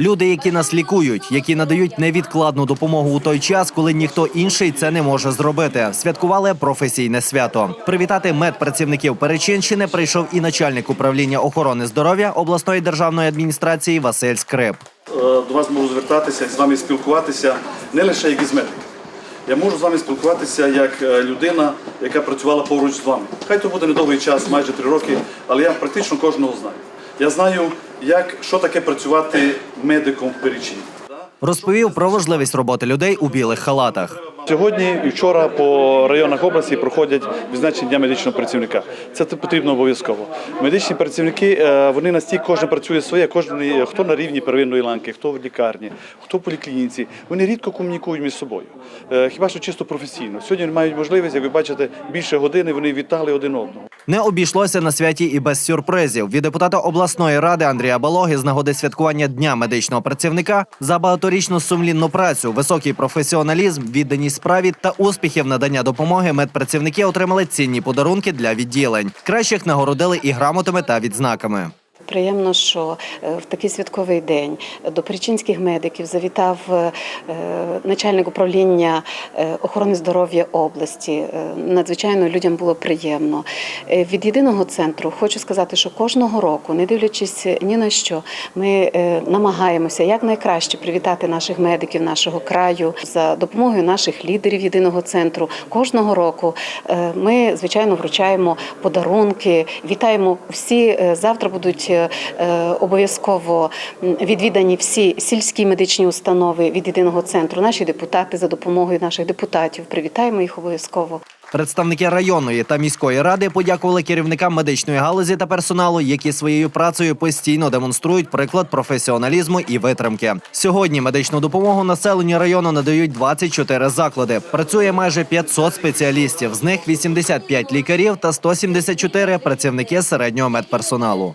Люди, які нас лікують, які надають невідкладну допомогу у той час, коли ніхто інший це не може зробити. Святкували професійне свято. Привітати медпрацівників Перечинщини прийшов і начальник управління охорони здоров'я обласної державної адміністрації Василь Скрип. Е, до вас можу звертатися, з вами спілкуватися не лише як із медик. Я можу з вами спілкуватися як е, людина, яка працювала поруч з вами. Хай то буде недовгий час, майже три роки, але я практично кожного знаю. Я знаю, як, що таке працювати медиком в Перечині. Розповів про важливість роботи людей у білих халатах. Сьогодні і вчора по районах області проходять відзначення дня медичного працівника. Це потрібно обов'язково. Медичні працівники е, вони настільки кожен працює своє, кожен е, хто на рівні первинної ланки, хто в лікарні, хто в поліклініці. Вони рідко комунікують між собою. Е, Хіба що чисто професійно. Сьогодні вони мають можливість, як ви бачите, більше години вони вітали один одного. Не обійшлося на святі і без сюрпризів. Від депутата обласної ради Андрія Балоги з нагоди святкування дня медичного працівника за багаторічну сумлінну працю, високий професіоналізм, відданість справі та успіхів надання допомоги медпрацівники отримали цінні подарунки для відділень. Кращих нагородили і грамотами та відзнаками. Приємно, що е, в такий святковий день до перечинських медиків завітав е, начальник управління е, охорони здоров'я області. Е, Надзвичайно людям було приємно. Е, Від єдиного центру хочу сказати, що кожного року, не дивлячись ні на що, ми е, намагаємося якнайкраще привітати наших медиків нашого краю за допомогою наших лідерів єдиного центру. Кожного року е, ми звичайно вручаємо подарунки, вітаємо всі. е, Завтра будуть е, е, обов'язково відвідані всі сільські медичні установи від єдиного центру. Наші депутати за допомогою наших депутатів привітаємо їх обов'язково. Представники районної та міської ради подякували керівникам медичної галузі та персоналу, які своєю працею постійно демонструють приклад професіоналізму і витримки. Сьогодні медичну допомогу населенню району надають 24 заклади. Працює майже 500 спеціалістів. З них 85 лікарів та 174 працівники середнього медперсоналу.